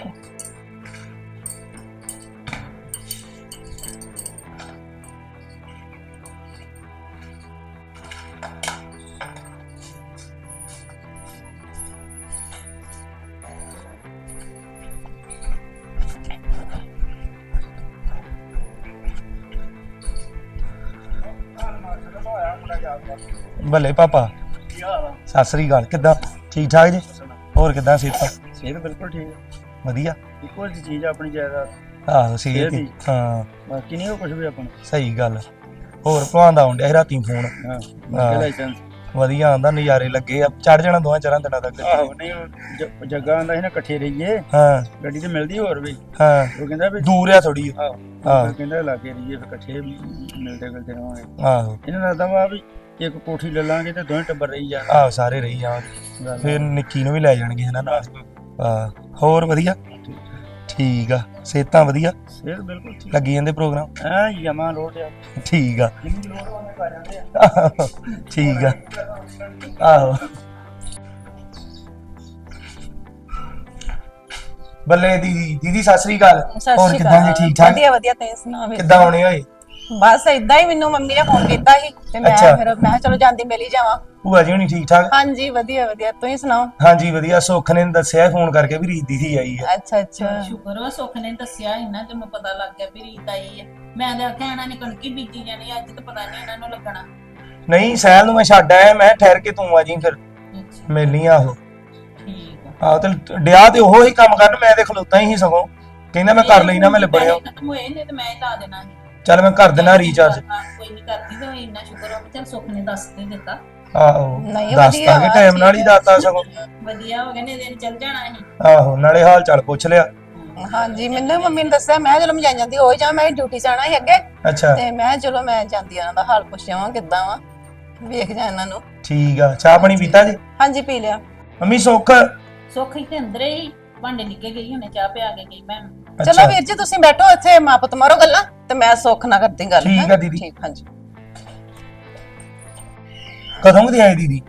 ਭਲੇ ਪਾਪਾ। ਸਤਿ ਸ੍ਰੀ ਅਕਾਲ ਕਿੱਦਾਂ? ਠੀਕ ਠਾਕ ਜੀ? ਹੋਰ ਕਿੱਦਾਂ ਸਿਹਤਾਂ ਸਿਹਤ ਬਿਲਕੁਲ ਠੀਕ ਹੈ ਵਧੀਆ। ਇੱਕੋ ਜਿਹੀ ਚੀਜ਼ ਆ ਆਪਣੀ ਜਾਇਦਾਦ। ਆਹੋ ਸਿਹਤ ਹੀ। ਬਾਕੀ ਨਹੀਂ ਉਹ ਕੁਝ ਵੀ ਆਪਣਾ ਸਹੀ ਗੱਲ। ਹੋਰ ਭਲਵਾਨ ਦਾ ਆਉਂਦਿਆ ਸੀ ਰਾਤੀ ਫੋਨ। ਹਾਂ। ਹਾਂ। ਲਾਇਸੈਂਸ ਵਧੀਆ ਆਂਦਾ ਨਜ਼ਾਰੇ ਲੱਗੇ ਆ। ਚੜ ਜਾਣਾ ਦੋਵਾਂ ਚਾਰਾਂ ਦਿਨਾਂ ਤੱਕ। ਆਹੋ ਨਹੀਂ ਉਹ ਜੱਗਾ ਆਂਦਾ ਸੀ ਨਾ ਇਕੱਠੇ ਰਹੀਏ। ਹਾਂ। ਗੱਡੀ ਤੇ ਮਿਲਦੀ ਹੋਰ ਵੀ। ਹਾਂ। ਉਹ ਕਹਿੰਦਾ ਵੀ ਦੂਰ ਆ ਥੋੜੀ ਆਹੋ। ਹਾਂ। ਉਹ ਕਹਿੰਦਾ ਲਾਗੇ ਰਹੀਏ ਫਿਰ ਇਕੱਠੇ ਮਿਲਦੇ ਮਿਲਦੇ ਰਹਾਂਗੇ ਆਹੋ। ਇਹਨਾਂ ਦਾ ਦਵਾ ਵੀ ਇੱਕ ਕੋਠੀ ਲੈ ਲਾਂਗੇ ਤੇ ਦੋਵੇਂ ਟੱਬਰ ਰਹੀ ਜਾ ਆਹੋ ਸਾਰੇ ਰਹੀ ਜਾਵਾਂਗੇ। ਫਿਰ ਨਿੱਕੀ ਨੂੰ ਵੀ ਲੈ ਜਾਣਗੇ ਹਨਾ ਨਾਲ। ਹਾਂ। ਹੋਰ ਵਧੀਆ? ਠੀਕ ਆ ਸਿਹਤਾਂ ਵਧੀਆ? ਸਿਹਤ ਬਿਲਕੁਲ ਠੀਕ। ਲੱਗੀ ਜਾਂਦੇ ਪ੍ਰੋਗਰਾਮ? ਐ ਯਮਾ ਲੋਟ ਆ। ਠੀਕ ਆ। ਠੀਕ ਆ। ਆਹੋ। ਬੱਲੇ ਦੀਦੀ ਦੀਦੀ ਸਤਿ ਸ੍ਰੀ ਅਕਾਲ। ਸਤਿ ਹੋਰ ਸ਼੍ਰੀ ਕਿੱਦਾਂ ਜੀ ਅਕਾਲ। ਠੀਕ ਠਾਕ? ਵਧੀਆ ਵਧੀਆ ਤੁਸੀਂ ਸੁਣਾਓ ਵੀਰ ਕਿੱਦਾਂ ਆਉਣੇ ਹੋਏ ਬਸ ਇਦਾਂ ਹੀ ਮੈਨੂੰ ਮੰਮੀ ਨੇ ਫੋਨ ਕੀਤਾ ਸੀ ਤੇ ਮੈਂ ਅੱਛਾ। ਫਿਰ ਮੈਂ ਕਿਹਾ ਚਲੋ ਜਾਂਦੀ ਮਿਲ ਹੀ ਜਾਵਾਂ। ਭੂਆ ਜੀ ਹੋਣੀ ਠੀਕ ਠਾਕ? ਹਾਂਜੀ ਵਧੀਆ ਵਧੀਆ। ਤੁਸੀਂ ਸੁਣਾਓ? ਹਾਂਜੀ ਵਧੀਆ। ਸੁੱਖ ਨੇ ਦੱਸਿਆ ਫੋਨ ਕਰਕੇ ਵੀ ਰੀਤ ਦੀ ਆਈ ਹੈ ਅੱਛਾ ਅੱਛਾ। ਸ਼ੁਕਰ ਵਾ ਸੁੱਖ ਨੇ ਦੱਸਿਆ ਇੰਨਾ ਤੈਨੂੰ ਪਤਾ ਲੱਗ ਗਿਆ ਵੀ ਰੀਤ ਆਈ ਹੈ ਮੈਂ ਤਾਂ ਆਖਿਆ ਇਹਨਾਂ ਨੇ ਕਣਕੀ ਬੀਜੀ ਜਾਣੀ ਅੱਜ ਤਾਂ ਪਤਾ ਨਹੀਂ ਇਹਨਾਂ ਨੂੰ ਲੱਗਣਾ। ਨਹੀਂ ਸਹਿਲ ਨੂੰ ਮੈਂ ਛੱਡ ਆਇਆ ਮੈਂ ਠਹਿਰ ਕੇ ਤੂੰ ਆ ਜੀ ਫਿਰ। ਅੱਛਾ। ਮਿਲਣੀ ਆ ਉਹ। ਠੀਕ ਆ। ਆਹ ਤੇ ਡਿਆ ਤੇ ਉਹ ਹੀ ਕੰਮ ਕਰਨ ਮੈਂ ਤੇ ਖਲੋਤਾ ਹੀ ਸਗੋਂ। ਕਹਿੰਦਾ ਮੈਂ ਕਰ ਲੈਣਾ ਮੈਂ ਲੱਭਣਿਆ। ਖਤਮ ਹੋਏ ਨੇ ਤੇ ਮੈਂ ਹੀ ਲਾ ਦੇਣਾ ਸੀ। ਚੱਲ ਮੈਂ ਕਰ ਦੇਣਾ ਰੀਚਾਰਜ ਕੋਈ ਨਹੀਂ ਕਰਦੀ ਤੇ ਇੰਨਾ ਸ਼ੁਕਰ ਹੋ ਚਲ ਸੁੱਖ ਨੇ ਦੱਸ ਦੇ ਦਿੱਤਾ। ਆਹੋ ਨਹੀਂ, ਦੱਸ ਵਧੀਆ ਦਾਂਗੇ ਵਾ, ਟਾਈਮ ਨਾਲ ਹੀ ਆ। ਦੱਸਤਾ ਸਗੋਂ। ਵਧੀਆ ਹੋ ਗਿਆ ਨੇ ਦਿਨ ਚੱਲ ਜਾਣਾ ਸੀ। ਆਹੋ ਨਾਲੇ ਹਾਲ ਚਾਲ ਪੁੱਛ ਲਿਆ। ਹਾਂਜੀ ਮੈਨੂੰ ਵੀ ਮੰਮੀ ਨੇ ਦੱਸਿਆ ਮੈਂ ਕਿਹਾ ਚਲੋ ਮੈਂ ਜਾਂਦੀ ਹੋ ਜਾ ਮੈਂ ਡਿਊਟੀ ਜਾਣਾ ਸੀ ਅੱਗੇ। ਅੱਛਾ। ਤੇ ਮੈਂ ਕਿਹਾ ਚਲੋ ਮੈਂ ਜਾਂਦੀ ਆ ਇਹਨਾਂ ਦਾ ਹਾਲ ਪੁੱਛ ਜਾਵਾਂ ਕਿੱਦਾਂ ਵਾ ਵੇਖ ਜਾ ਇਹਨਾਂ ਨੂੰ। ਠੀਕ ਆ ਚਾਹ ਪਾਣੀ ਪੀਤਾ ਜੀ? ਹਾਂਜੀ ਪੀ ਲਿਆ। ਮੰਮੀ ਸੁੱਖ? ਸੁੱਖ ਹੀ ਤੇ ਅੰਦਰੇ ਹੀ। ਭਾਂਡੇ ਨਿੱਕੇ ਗਈ ਹੁਣੇ ਚਾਹ ਪਿਆ ਕੇ ਗਈ ਮੈਂ ਚਲੋ ਵੀਰ ਜੀ ਤੁਸੀਂ ਬੈਠੋ ਇੱਥੇ ਮਾਪਤ ਮਾਰੋ ਗੱਲਾਂ ਤੇ ਮੈਂ ਸੁੱਖ ਨਾ ਕਰਦੀ ਗੱਲ ਠੀਕ ਹੈਂ? ਆ ਦੀਦੀ। ਠੀਕ ਹਾਂਜੀ। ਕਦੋਂ ਦੀ ਆਈ ਦੀਦੀ?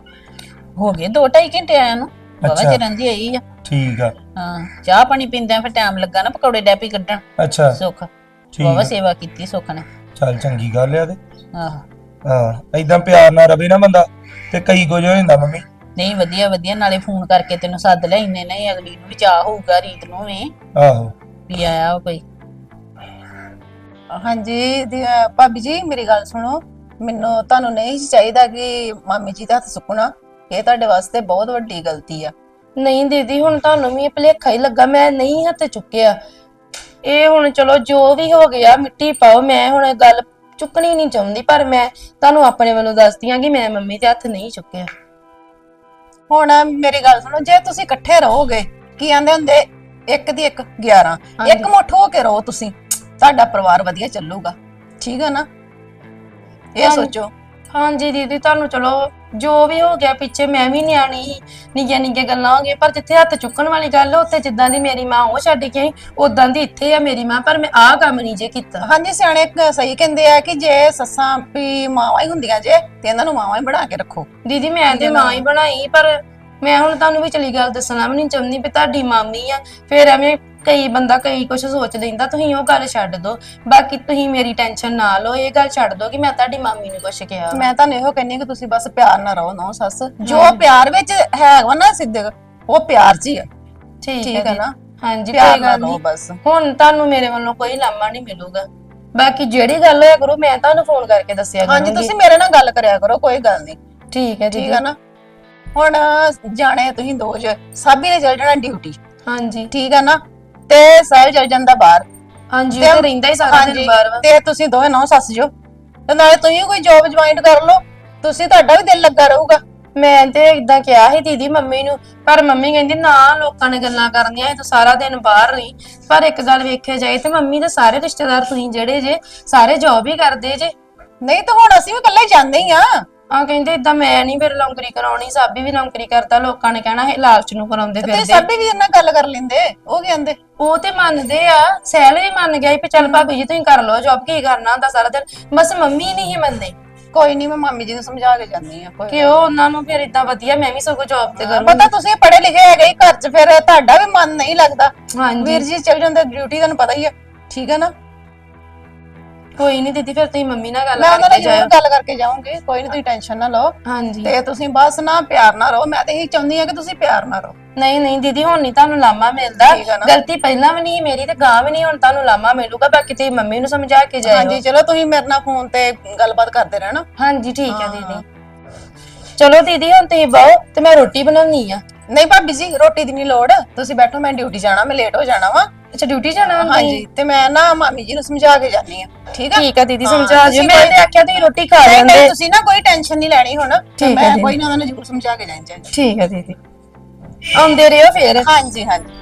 ਹੋ ਗਏ 2.5 ਘੰਟੇ ਆਇਆ ਨੂੰ ਬਾਬਾ ਅੱਛਾ। ਚਰਨ ਦੀ ਆਈ ਆ। ਠੀਕ ਆ। ਹਾਂ ਚਾਹ ਪਾਣੀ ਪੀਂਦਿਆਂ ਫਿਰ ਟਾਈਮ ਲੱਗਾ ਨਾ ਪਕੌੜੇ ਡੈਪੀ ਕੱਢਣ। ਅੱਛਾ। ਸੁੱਖ ਠੀਕ ਬਾਬਾ ਆ। ਸੇਵਾ ਕੀਤੀ ਸੁੱਖ ਨੇ। ਚੱਲ ਚੰਗੀ ਗੱਲ ਆ ਤੇ। ਆਹੋ। ਹਾਂ ਏਦਾਂ ਪਿਆਰ ਨਾਲ ਰਵੇ ਨਾ ਬੰਦਾ ਤੇ ਕਈ ਕੁਝ ਹੋ ਜਾਂਦਾ ਮੰਮੀ। ਨਹੀਂ ਵਧੀਆ ਵਧੀਆ ਨਾਲੇ ਫੋਨ ਕਰਕੇ ਤੈਨੂੰ ਸੱਦ ਲਿਆ ਇੰਨੇ ਨਹੀਂ ਅਗਲੀ ਨੂੰ ਵੀ ਚਾਹ ਹੋਊਗਾ ਰੀਤ ਨੂੰ ਵੀ। ਆਹੋ। ਵੀ ਆਇਆ ਵਾ ਕੋਈ। ਹਾਂਜੀ ਦੀ- ਅਹ ਭਾਬੀ ਜੀ ਮੇਰੀ ਗੱਲ ਸੁਣੋ। ਮੈਨੂੰ ਤੁਹਾਨੂੰ ਨਹੀਂ ਚਾਹੀਦਾ ਕਿ ਮਾਮੀ ਜੀ ਦਾ ਹੱਥ ਸੁੱਕਣਾ। ਇਹ ਤੁਹਾਡੇ ਵਾਸਤੇ ਬਹੁਤ ਵੱਡੀ ਗਲਤੀ ਆ। ਨਹੀਂ ਦੀਦੀ ਹੁਣ ਤੁਹਾਨੂੰ ਵੀ ਇਹ ਭੁਲੇਖਾ ਹੀ ਲੱਗਾ ਮੈਂ ਨਹੀਂ ਹੱਥ ਚੁੱਕਿਆ। ਇਹ ਹੁਣ ਚਲੋ ਜੋ ਵੀ ਹੋ ਗਿਆ ਮਿੱਟੀ ਪਾਓ ਮੈਂ ਹੁਣ ਇਹ ਗੱਲ ਚੁੱਕਣੀ ਨਹੀਂ ਚਾਹੁੰਦੀ ਪਰ ਮੈਂ ਤੁਹਾਨੂੰ ਆਪਣੇ ਵੱਲੋਂ ਦੱਸਦੀ ਹਾਂ ਕਿ ਮੈਂ ਮੰਮੀ ਤੇ ਹੱਥ ਨਹੀਂ ਚੁੱਕਿਆ। ਹੁਣ ਮੇਰੀ ਗੱਲ ਸੁਣੋ ਜੇ ਤੁਸੀਂ ਇਕੱਠੇ ਰਹੋਗੇ ਕੀ ਆਂਦੇ ਹੁੰਦੇ? ਇੱਕ ਦੀ ਇੱਕ 11 ਹਾਂਜੀ। ਇੱਕ ਮੁੱਠ ਹੋ ਕੇ ਰਹੋ ਤੁਸੀਂ। ਤੁਹਾਡਾ ਪਰਿਵਾਰ ਵਧੀਆ ਚੱਲੂਗਾ। ਠੀਕ ਹੈ ਨਾ? ਇਹ। ਸੋਚੋ। ਹਾਂਜੀ ਦੀਦੀ ਤੁਹਾਨੂੰ ਚਲੋ ਜੋ ਵੀ ਹੋ ਗਿਆ ਪਿੱਛੇ ਮੈਂ ਵੀ ਨਿਆਣੀ ਸੀ ਨਿੱਕੀਆਂ ਨਿੱਕੀਆਂ ਗੱਲਾਂ ਹੋ ਗਈਆਂ ਪਰ ਜਿੱਥੇ ਹੱਥ ਚੁੱਕਣ ਵਾਲੀ ਗੱਲ ਉੱਥੇ ਜਿੱਦਾਂ ਦੀ ਮੇਰੀ ਮਾਂ ਉਹ ਛੱਡ ਕੇ ਆਈ ਉਦਾਂ ਦੀ ਇੱਥੇ ਆ ਮੇਰੀ ਮਾਂ ਪਰ ਮੈਂ ਆਹ ਕੰਮ ਨਹੀਂ ਜੇ ਕੀਤਾ। ਹਾਂਜੀ ਸਿਆਣੇ ਇੱਕ ਸਹੀ ਕਹਿੰਦੇ ਆ ਕਿ ਜੇ ਸੱਸਾਂ ਵੀ ਮਾਵਾਂ ਹੀ ਹੁੰਦੀਆਂ ਜੇ ਤੇ ਇਹਨਾਂ ਨੂੰ ਮਾਵਾਂ ਹੀ ਬਣਾ ਕੇ ਰੱਖੋ। ਦੀਦੀ ਮੈਂ ਤੇ ਮਾਂ ਹੀ ਬਣਾਈ ਪਰ ਮੈਂ ਹੁਣ ਤੁਹਾਨੂੰ ਵੀ ਚਲੀ ਗੱਲ ਦੱਸਣਾ ਵੀ ਨਹੀਂ ਚਾਹੁੰਦੀ ਵੀ ਤੁਹਾਡੀ ਮਾਮੀ ਆ ਫਿਰ ਐਵੇਂ ਕਈ ਬੰਦਾ ਕਈ ਕੁਝ ਸੋਚ ਲੈਂਦਾ ਤੁਸੀਂ ਉਹ ਗੱਲ ਛੱਡ ਦਿਓ ਬਾਕੀ ਤੁਸੀਂ ਮੇਰੀ ਟੈਨਸ਼ਨ ਨਾ ਲਓ ਇਹ ਗੱਲ ਛੱਡ ਦਿਓ ਕਿ ਮੈਂ ਤੁਹਾਡੀ ਮਾਮੀ ਨੂੰ ਕੁਝ ਕਿਹਾ ਮੈਂ ਤੁਹਾਨੂੰ ਇਹੋ ਕਹਿੰਨੀ ਕਿ ਤੁਸੀਂ ਬਸ ਪਿਆਰ ਨਾਲ ਰਹੋ ਨੌ ਸੱਸ। ਜੋ ਪਿਆਰ ਵਿੱਚ ਹੈਗਾ ਨਾ ਸਿੱਧਕ ਉਹ ਪਿਆਰ 'ਚ ਹੀ ਆ। ਠੀਕ ਹੈ ਨਾ? ਹਾਂਜੀ ਕੋਈ ਗੱਲ ਨਹੀਂ। ਬਸ। ਹੁਣ ਤੁਹਾਨੂੰ ਮੇਰੇ ਵੱਲੋਂ ਕੋਈ ਲਾਮਾ ਨਹੀਂ ਮਿਲੂਗਾ। ਬਾਕੀ ਜਿਹੜੀ ਗੱਲ ਹੋਇਆ ਕਰੋ ਮੈਂ ਤੁਹਾਨੂੰ ਫੋਨ ਕਰਕੇ ਦੱਸਿਆ ਹਾਂਜੀ ਤੁਸੀਂ ਮੇਰੇ ਨਾਲ ਗੱਲ ਕਰਿਆ ਕਰੋ ਕੋਈ ਗੱਲ ਨਹੀਂ। ਠੀਕ ਹੈ ਠੀਕ ਹੈ ਨਾ? ਹੁਣ ਜਾਣੇ ਤੁਸੀਂ ਦੋਜ ਸਾਬੀ ਨੇ ਚੱਲ ਜਾਣਾ ਡਿਊਟੀ। ਹਾਂਜੀ। ਠੀਕ ਹੈ ਨਾ? ਤੇ ਸਾਹਿਲ ਚੱਲ ਜਾਂਦਾ ਬਾਹਰ। ਹਾਂਜੀ ਤੇ- ਉਹ ਤਾਂ ਰਹਿੰਦਾ ਹੀ ਸਾਰਾ ਹਾਂਜੀ ਦਿਨ ਬਾਹਰ ਵਾ। ਤੇ ਤੁਸੀਂ ਦੋਵੇਂ ਨੌ ਸੱਸ ਜੋ। ਤੇ ਨਾਲੇ ਤੁਸੀਂ ਕੋਈ ਜੌਬ ਜੁਆਇਨ ਕਰ ਲਓ। ਤੁਸੀਂ ਤੁਹਾਡਾ ਵੀ ਦਿਲ ਲੱਗਾ ਰਹੂਗਾ। ਮੈਂ ਤੇ ਇਦਾਂ ਕਿਹਾ ਸੀ ਦੀਦੀ ਮੰਮੀ ਨੂੰ ਪਰ ਮੰਮੀ ਕਹਿੰਦੀ ਨਾ ਲੋਕਾਂ ਨੇ ਗੱਲਾਂ ਕਰਨੀਆਂ ਇਹ ਤਾਂ ਸਾਰਾ ਦਿਨ ਬਾਹਰ ਨਹੀਂ ਪਰ ਇੱਕ ਗੱਲ ਵੇਖਿਆ ਜਾਏ ਤੇ ਮੰਮੀ ਦੇ ਸਾਰੇ ਰਿਸ਼ਤੇਦਾਰ ਤੁਸੀਂ ਜਿਹੜੇ ਜੇ ਸਾਰੇ ਜੌਬ ਹੀ ਕਰਦੇ ਜੇ। ਨਹੀਂ ਤਾਂ ਹੁਣ ਅਸੀਂ ਵੀ ਇਕੱਲੇ ਜਾਂਦੇ ਹੀ ਆ। ਆ ਕਹਿੰਦੇ ਇਦਾਂ ਮੈਂ ਨਹੀਂ ਫਿਰ ਨੌਕਰੀ ਕਰਾਉਣੀ ਸਾਬੀ ਵੀ ਨੌਕਰੀ ਕਰਦਾ ਲੋਕਾਂ ਨੇ ਕਹਿਣਾ ਇਹ ਲਾਲਚ ਨੂੰ ਕਰਾਉਂਦੇ ਫਿਰਦੇ। ਸਾਬੀ ਵੀ ਇਹਨਾਂ ਗੱਲ ਕਰ ਲੈਂਦੇ ਉਹ ਕਹਿੰਦੇ ਉਹ ਤੇ ਮੰਨਦੇ ਆ ਸਹਿਲ ਵੀ ਮੰਨ ਗਿਆ ਵੀ ਚੱਲ ਭਾਬੀ ਜੀ ਤੁਸੀਂ ਕਰ ਲਓ ਜੌਬ ਕੀ ਕਰਨਾ ਹੁੰਦਾ ਸਾਰਾ ਦਿਨ। ਬਸ ਮੰਮੀ ਨਹੀਂ ਹੀ ਮੰਨਦੇ। ਕੋਈ ਨਹੀਂ ਮੈਂ ਮਾਮੀ ਜੀ ਨੂੰ ਸਮਝਾ ਕੇ ਜਾਂਦੀ ਆ ਕੋਈ ਕਿ ਉਹ ਉਹਨਾਂ ਨੂੰ ਫਿਰ ਇਦਾਂ ਵਧੀਆ ਮੈਂ ਵੀ ਸਗੋਂ ਜੌਬ ਤੇ ਕਰੂੰ ਪਤਾ ਤੁਸੀਂ ਪੜ੍ਹੇ ਲਿਖੇ ਹੈਗੇ ਹੀ, ਘਰ 'ਚ ਫਿਰ ਤੁਹਾਡਾ ਵੀ ਮਨ ਨਹੀਂ ਲੱਗਦਾ। ਹਾਂਜੀ। ਵੀਰ ਜੀ ਚੱਲ ਜਾਂਦੇ ਡਿਊਟੀ ਤੁਹਾਨੂੰ ਪਤਾ ਹੀ ਆ। ਠੀਕ ਹੈ ਨਾ? ਕੋਈ ਨਹੀਂ ਦੀਦੀ ਫਿਰ ਤੁਸੀਂ ਮੰਮੀ ਨਾਲ ਗੱਲ ਮੈਂ ਉਹਨਾਂ ਨਾਲ ਕਰਕੇ ਜ਼ਰੂਰ ਜਾਇਓ ਗੱਲ ਕਰਕੇ ਜਾਊਂਗੀ ਕੋਈ ਨਹੀਂ ਤੁਸੀਂ ਟੈਨਸ਼ਨ ਨਾ ਲਓ। ਹਾਂਜੀ। ਤੇ ਤੁਸੀਂ ਬਸ ਨਾ ਪਿਆਰ ਨਾਲ ਰਹੋ ਮੈਂ ਤਾਂ ਇਹੀ ਚਾਹੁੰਦੀ ਆ ਕਿ ਤੁਸੀਂ ਪਿਆਰ ਨਾਲ ਰਹੋ। ਨਹੀਂ ਨਹੀਂ ਦੀਦੀ ਹੁਣ ਨਹੀਂ ਤੁਹਾਨੂੰ ਲਾਮਾ ਮਿਲਦਾ। ਠੀਕ ਆ ਨਾ। ਗਲਤੀ ਪਹਿਲਾਂ ਵੀ ਨਹੀਂ ਮੇਰੀ ਤੇ ਗਾਂ ਵੀ ਨਹੀਂ ਹੁਣ ਤੁਹਾਨੂੰ ਲਾਮਾ ਮਿਲੂਗਾ। ਬਾਕੀ ਤੁਸੀਂ ਮੰਮੀ ਨੂੰ ਸਮਝਾ ਕੇ ਜਾਇਓ। ਹਾਂਜੀ ਚਲੋ ਤੁਸੀਂ ਮੇਰੇ ਨਾਲ ਫੋਨ ਤੇ ਗੱਲਬਾਤ ਕਰਦੇ ਰਹਿਣਾ। ਹਾਂਜੀ ਠੀਕ ਹਾਂ। ਦੀਦੀ। ਚਲੋ ਦੀਦੀ ਹੁਣ ਤੁਸੀਂ ਬਹੁ ਤੇ ਮੈਂ ਰੋਟੀ ਬਣਾਉਣੀ ਆ। ਨਹੀਂ ਭਾਬੀ ਜੀ ਰੋਟੀ ਦੀ ਨਹੀਂ ਲੋੜ। ਤੁਸੀਂ ਬੈਠੋ ਮੈਂ ਡਿਊਟੀ ਜਾਣਾ ਮੈਂ ਲੇਟ ਹੋ ਜਾਣਾ ਵਾ। ਅੱਛਾ ਡਿਊਟੀ ਜਾਣਾ ਹਾਂਜੀ? ਤੇ ਮੈਂ ਨਾ ਮਾਮੀ ਜੀ ਨੂੰ ਸਮਝਾ ਕੇ ਜਾਨੀ ਆ ਠੀਕ ਆ? ਠੀਕ ਆ ਦੀਦੀ ਸਮਝਾ ਤੁਸੀਂ ਮੈਂ ਤੇ ਆਖਿਆ ਤੁਸੀਂ ਰੋਟੀ ਖਾ ਲੈਂਦੇ। ਤੁਸੀਂ ਨਾ ਕੋਈ ਟੈਨਸ਼ਨ ਨਹੀਂ ਲੈਣੀ ਹੁਣ। ਮੈਂ। ਕੋਈ ਨਾ ਉਹਨਾਂ ਨੂੰ ਜ਼ਰੂਰ ਸਮਝਾ ਕੇ ਜਾਣੀ ਚਾਹੀਦੀ। ਠੀਕ ਹੈ ਦੀਦੀ। ਆਉਂਦੇ ਰਹੋ ਫੇਰ। ਹਾਂਜੀ ਹਾਂਜੀ।